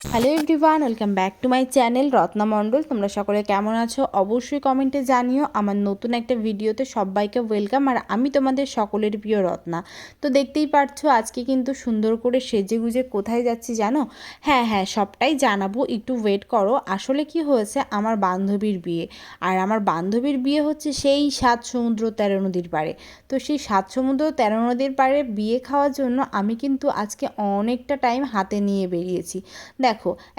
Hello everyone welcome back to my channel Ratna Mondal তোমরা সকলে কেমন আছো? অবশ্যই কমেন্টে জানিও। আমার নতুন একটা ভিডিওতে সবাইকে ওয়েলকাম আর আমি তোমাদের সকলের প্রিয় রত্না। তো দেখতেই পারছ, আজকে কিন্তু সুন্দর করে সেজে গুজে কোথায় যাচ্ছি জানো? হ্যাঁ হ্যাঁ সবটাই জানাব। একটু ওয়েট করো। আসলে কি হয়েছে, আমার বান্ধবীর বিয়ে। আর আমার বান্ধবীর বিয়ে হচ্ছে সেই সাত সমুদ্র তেরো নদীর পাড়ে। তো সেই সাত সমুদ্র তেরো নদীর পাড়ে বিয়ে খাওয়ার জন্য আমি কিন্তু আজকে অনেকটা টাইম হাতে নিয়ে বেরিয়েছি। দেখো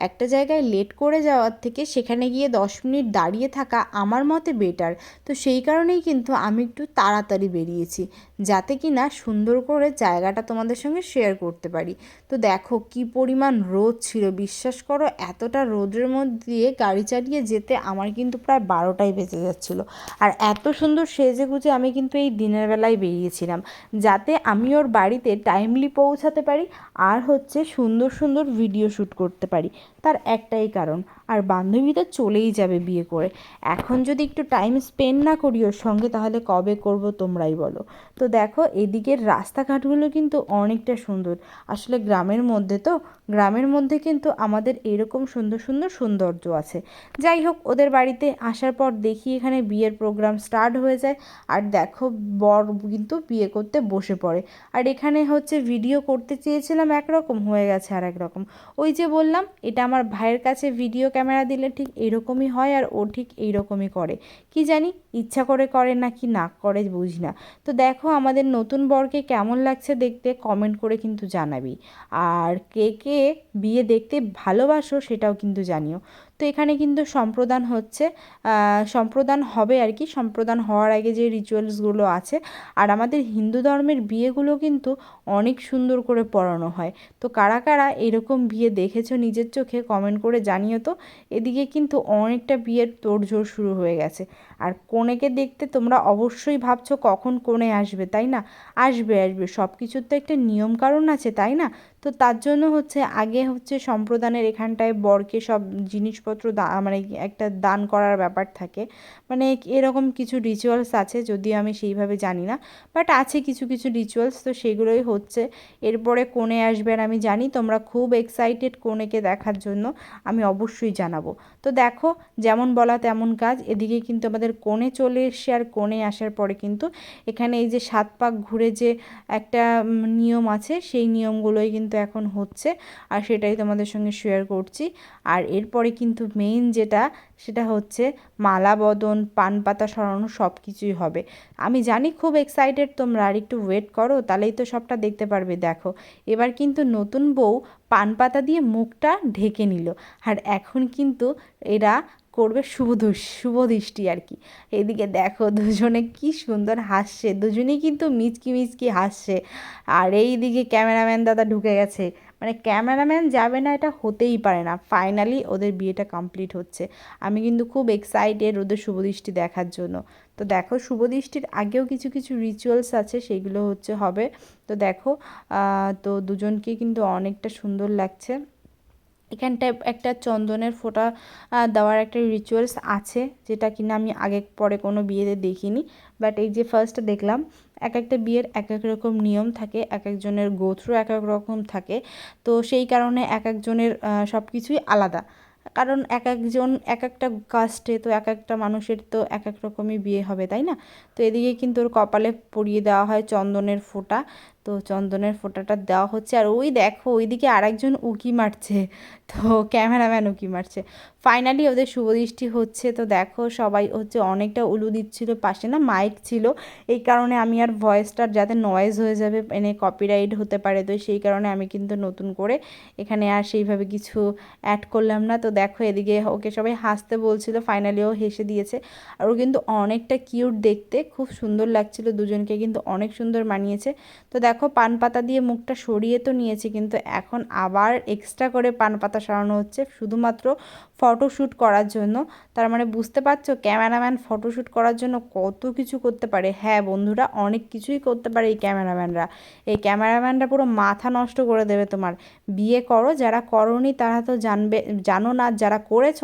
একটা জায়গায় লেট করে যাওয়ার থেকে সেখানে গিয়ে দশ মিনিট দাঁড়িয়ে থাকা আমার মতে বেটার তো সেই কারণেই কিন্তু আমি একটু তাড়াতাড়ি বেরিয়েছি, যাতে কি না সুন্দর করে জায়গাটা তোমাদের সঙ্গে শেয়ার করতে পারি। তো দেখো, কি পরিমাণ রোদ ছিল, বিশ্বাস করো, এতটা রোদের মধ্যে দিয়ে গাড়ি চালিয়ে যেতে আমার কিন্তু প্রায় বারোটাই বেজে যাচ্ছিল। আর এত সুন্দর সেজে গুজে আমি কিন্তু এই দিনের বেলায় বেরিয়েছিলাম, যাতে আমি ওর বাড়িতে টাইমলি পৌঁছাতে পারি, আর হচ্ছে সুন্দর সুন্দর ভিডিও শ্যুট করতে পারি। তার একটাই কারণ আর বান্ধবী তো চলেই যাবে বিয়ে করে। এখন যদি একটু টাইম স্পেন্ড না করি ওর সঙ্গে, তাহলে কবে করব তোমরাই বলো। তো দেখো, এদিকের রাস্তাঘাটগুলো কিন্তু অনেকটা সুন্দর। আসলে গ্রামের মধ্যে তো, গ্রামের মধ্যে কিন্তু আমাদের এরকম সুন্দর সুন্দর সৌন্দর্য আছে। যাই হোক, ওদের বাড়িতে আসার পর দেখি এখানে বিয়ের প্রোগ্রাম স্টার্ট হয়ে যায়। আর দেখো, বর কিন্তু বিয়ে করতে বসে পড়ে। আর এখানে হচ্ছে ভিডিও করতে চেয়েছিলাম একরকম, হয়ে গেছে আর একরকম ওই যে বললাম, এটা আমার ভাইয়ের কাছে ভিডিও ক্যামেরা দিলে ঠিক এরকমই হয় আর ও ঠিক এইরকমই করে। কি জানি, ইচ্ছা করে করে না কি না করে বুঝি না। তো দেখো আমাদের নতুন বরকে কেমন লাগছে দেখতে কমেন্ট করে কিন্তু জানাবি। আর কে কে বিয়ে দেখতে ভালোবাসো সেটাও কিন্তু জানিও। তো এখানে কিন্তু সম্প্রদান হচ্ছে সম্প্রদান হবে আর কি, সম্প্রদান হওয়ার আগে যে রিচুয়ালসগুলো আছে, আর আমাদের হিন্দু ধর্মের বিয়েগুলো কিন্তু অনেক সুন্দর করে পড়ানো হয়। তো কারা কারা এরকম বিয়ে দেখেছ নিজের চোখে কমেন্ট করে জানিও তো। এদিকে কিন্তু অনেকটা বিয়ের তোড়জোড় শুরু হয়ে গেছে। আর কনেকে দেখতে তোমরা অবশ্যই ভাবছ কখন কোণে আসবে, তাই না? আসবে আসবে। সব কিছুর তো একটা নিয়ম কারণ আছে, তাই না? তো তার জন্য হচ্ছে আগে হচ্ছে সম্প্রদানের এখানটায় বরকে সব জিনিসপত্র মানে একটা দান করার ব্যাপার থাকে। মানে এরকম কিছু রিচুয়ালস আছে, যদিও আমি সেইভাবে জানি না। বাট আছে কিছু কিছু রিচুয়ালস তো সেগুলোই হচ্ছে। এরপরে কোণে আসবেন আমি জানি, তোমরা খুব এক্সাইটেড কোণেকে দেখার জন্য আমি অবশ্যই জানাব। তো দেখো, যেমন বলা তেমন কাজ। এদিকে কিন্তু আমাদের কোণে চলে এসছে আর কোণে আসার পরে কিন্তু এখানে এই যে সাত পাক ঘুরে যে একটা নিয়ম আছে, সেই নিয়মগুলোই কিন্তু এখন হচ্ছে, আর সেটাই তোমাদের সঙ্গে শেয়ার করছি। আর এরপরে কিন্তু মেইন যেটা, সেটা হচ্ছে মালা বদন, পান পাতা সরানো সব কিছুই হবে। আমি জানি খুব এক্সাইটেড তোমরা, আর একটু ওয়েট করো, তাহলেই তো সবটা দেখতে পারবে, দেখো। এবার কিন্তু নতুন বউ পান পাতা দিয়ে মুখটা ঢেকে নিল। আর এখন কিন্তু এরা করবে শুভ শুভ দৃষ্টি আর কি। এদিকে দেখো দুজনে কি সুন্দর হাসছে, দুজনেই কিন্তু মিচকি মিচকি হাসছে। আর এই দিকে ক্যামেরাম্যান দাদা ঢুকে গেছে। মানে ক্যামেরাম্যান যাবে না এটা হতেই পারে না। ফাইনালি ওদের বিয়েটা কমপ্লিট হচ্ছে। আমি কিন্তু খুব এক্সাইটেড ওদের শুভদৃষ্টি দেখার জন্য। তো দেখো শুভদৃষ্টির আগেও কিছু কিছু রিচুয়ালস আছে সেইগুলো হচ্ছে হবে। তো দেখো তো দুজনকে কিন্তু অনেকটা সুন্দর লাগছে। এখানটায় একটা চন্দনের ফোঁটা দেওয়ার একটা রিচুয়ালস আছে, যেটা কিনা আমি আগে পরে কোনো বিয়েতে দেখিনি বাট এই যে ফার্স্ট দেখলাম, এক একটা বিয়ের এক এক রকম নিয়ম থাকে, এক একজনের গোথ্রু এক এক রকম থাকে, তো সেই কারণে এক একজনের সব কিছুই আলাদা। কারণ এক একজন এক একটা কাস্টে তো এক একটা মানুষের তো এক এক রকমই বিয়ে হবে, তাই না? তো এদিকে কিন্তু ওর কপালে পরিয়ে দেওয়া হয় চন্দনের ফোঁটা তো চন্দনের ফোঁটাটা দেওয়া হচ্ছে। আর ওই দেখো, ওইদিকে আরেকজন উকি মারছে। তো ক্যামেরাম্যান উকি মারছে। ফাইনালি ওদের শুভদৃষ্টি হচ্ছে। তো দেখো, সবাই হচ্ছে অনেকটা উলু দিচ্ছিল। পাশে না মাইক ছিল। এই কারণে আমি আর ভয়েসটার যাতে নয়েজ হয়ে যাবে এনে কপিরাইট হতে পারে, তো সেই কারণে আমি কিন্তু নতুন করে এখানে আর সেইভাবে কিছু অ্যাড করলাম না। তো দেখো, এদিকে ওকে সবাই হাসতে বলছিল। ফাইনালি ও হেসে দিয়েছে। আর ও কিন্তু অনেকটা কিউট দেখতে। খুব সুন্দর লাগছিল। দুজনকে কিন্তু অনেক সুন্দর মানিয়েছে। তো দেখো পান পাতা দিয়ে মুখটা সরিয়ে তো নিয়েছি, কিন্তু এখন আবার এক্সট্রা করে পান পাতা সরানো হচ্ছে শুধুমাত্র ফটোশ্যুট করার জন্য। তার মানে বুঝতে পারছ ক্যামেরাম্যান ফটোশ্যুট করার জন্য কত কিছু করতে পারে? হ্যাঁ বন্ধুরা, অনেক কিছুই করতে পারে এই ক্যামেরাম্যানরা এই ক্যামেরাম্যানরা পুরো মাথা নষ্ট করে দেবে তোমার। বিয়ে করো, যারা করনি তারা তো জানবে, জানো না যারা করেছ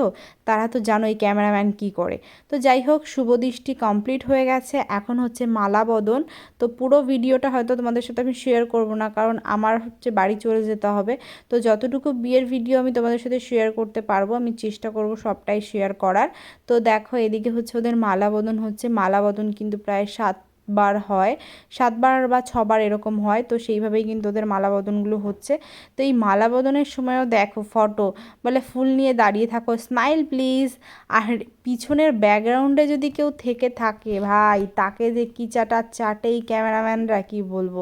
তারা তো জানো এই ক্যামেরাম্যান কী করে। তো যাই হোক শুভদৃষ্টি কমপ্লিট হয়ে গেছে। এখন হচ্ছে মালা বদন। তো পুরো ভিডিওটা হয়তো তোমাদের সাথে সাথে আমি শেয়ার করব না, কারণ আমার হচ্ছে বাড়ি চলে যেতে হবে। তো যতটুকু বিয়ের ভিডিও আমি তোমাদের সাথে শেয়ার করতে পারব, আমি চেষ্টা করব সবটাই শেয়ার করার। তো দেখো, এদিকে হচ্ছে ওদের মালাবদন হচ্ছে। মালাবদন কিন্তু প্রায় সাত বার হয়, সাতবার বা ছবার এরকম হয়, তো সেইভাবেই কিন্তু ওদের মালা বদনগুলো হচ্ছে। তো এই মালা বদনের সময়ও দেখো ফটো বলে ফুল নিয়ে দাঁড়িয়ে থাকো স্মাইল প্লিজ আর পিছনের ব্যাকগ্রাউন্ডে যদি কেউ থেকে থাকে, ভাই, তাকে যে কী চাটা চাটেই ক্যামেরাম্যানরা কি বলব?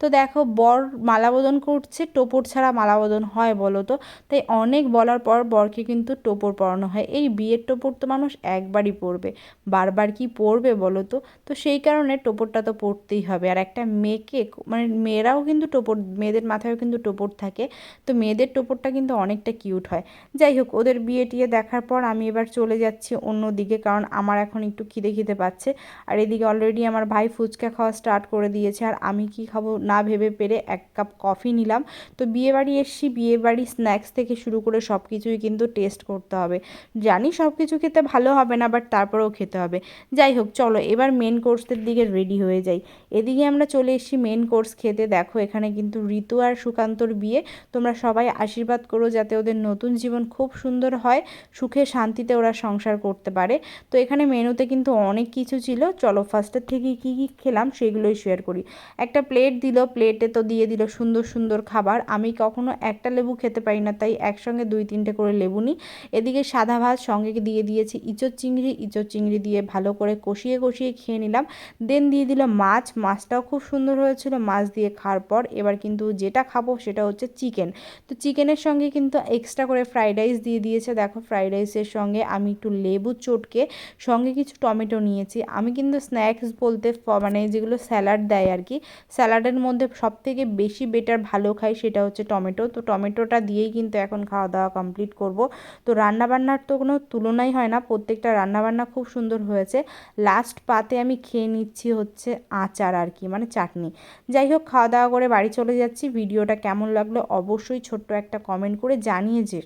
তো দেখো, বর মালাবদন করছে, টোপর ছাড়া মালাবদন হয় বলো তো। তাই অনেক বলার পর বরকে কিন্তু টোপর পরানো হয়। এই বিয়ের টোপর তো মানুষ একবারই পরবে। বারবার কি পরবে বলো তো? তো সেই কারণে টোপরটা তো পরতেই হবে। আর একটা মেয়েকে মানে মেয়েরাও কিন্তু টোপর, মেয়েদের মাথায়ও কিন্তু টোপর থাকে। তো মেয়েদের টোপরটা কিন্তু অনেকটা কিউট হয়। যাই হোক, ওদের বিয়ে টিয়ে দেখার পর আমি এবার চলে যাচ্ছি অন্য দিকে, কারণ আমার এখন একটু খিদে খিদে পাচ্ছে। আর এদিকে অলরেডি আমার ভাই ফুচকা খাওয়া স্টার্ট করে দিয়েছে। আর আমি কি খাব না ভেবে পেরে এক কাপ কফি নিলাম। তো বিয়ে বাড়ি এসছি, বিয়ে বাড়ি স্ন্যাক্স থেকে শুরু করে সব কিছুই কিন্তু টেস্ট করতে হবে। জানি সব কিছু খেতে ভালো হবে না বাট তারপরেও খেতে হবে। যাই হোক, চলো এবার মেন কোর্সের দিকে রেডি হয়ে যাই। এদিকে আমরা চলে এসেছি মেন কোর্স খেতে। দেখো, এখানে কিন্তু ঋতু আর সুকান্তর বিয়ে। তোমরা সবাই আশীর্বাদ করো যাতে ওদের নতুন জীবন খুব সুন্দর হয়, সুখে শান্তিতে ওরা সংসার করতে পারে। তো এখানে মেনুতে কিন্তু অনেক কিছু ছিল। চলো ফার্স্টের থেকে কী কী খেলাম সেগুলোই শেয়ার করি। একটা প্লেট দিল প্লেটে তো দিয়ে দিল সুন্দর সুন্দর খাবার। আমি কখনো একটা লেবু খেতে পারি না, তাই একসঙ্গে দুই তিনটে করে লেবু নিই। এদিকে সাদা ভাত সঙ্গে দিয়ে দিয়েছি। ইঁচড় চিংড়ি ইঁচড় চিংড়ি দিয়ে ভালো করে কষিয়ে কষিয়ে খেয়ে নিলাম। দেন দিয়ে দিল মাছ। মাছটাও খুব সুন্দর হয়েছিল। মাছ দিয়ে খাওয়ার পর এবার কিন্তু যেটা খাব সেটা হচ্ছে চিকেন। তো চিকেনের সঙ্গে কিন্তু এক্সট্রা করে ফ্রাইড রাইস দিয়ে দিয়েছে। দেখো ফ্রাইড রাইসের সঙ্গে আমি একটু লেবু চটকে সঙ্গে কিছু টমেটো নিয়েছি। আমি কিন্তু স্ন্যাক্স বলতে মানে যেগুলো স্যালাড দেয় আর কি স্যালাডের মধ্যে সব থেকে বেশি বেটার ভালো খাই সেটা হচ্ছে টমেটো। তো টমেটোটা দিয়েই কিন্তু এখন খাওয়া দাওয়া কমপ্লিট করব। তো রান্নাবান্নার তো কোনো তুলনাই হয় না। প্রত্যেকটা রান্নাবান্না খুব সুন্দর হয়েছে। লাস্ট পাতে আমি খেয়ে নিচ্ছি হচ্ছে আচার আর কি মানে চাটনি। যাই হোক, খাওয়া দাওয়া করে বাড়ি চলে যাচ্ছি। ভিডিওটা কেমন লাগল অবশ্যই ছোট্ট একটা কমেন্ট করে জানিয়ে যে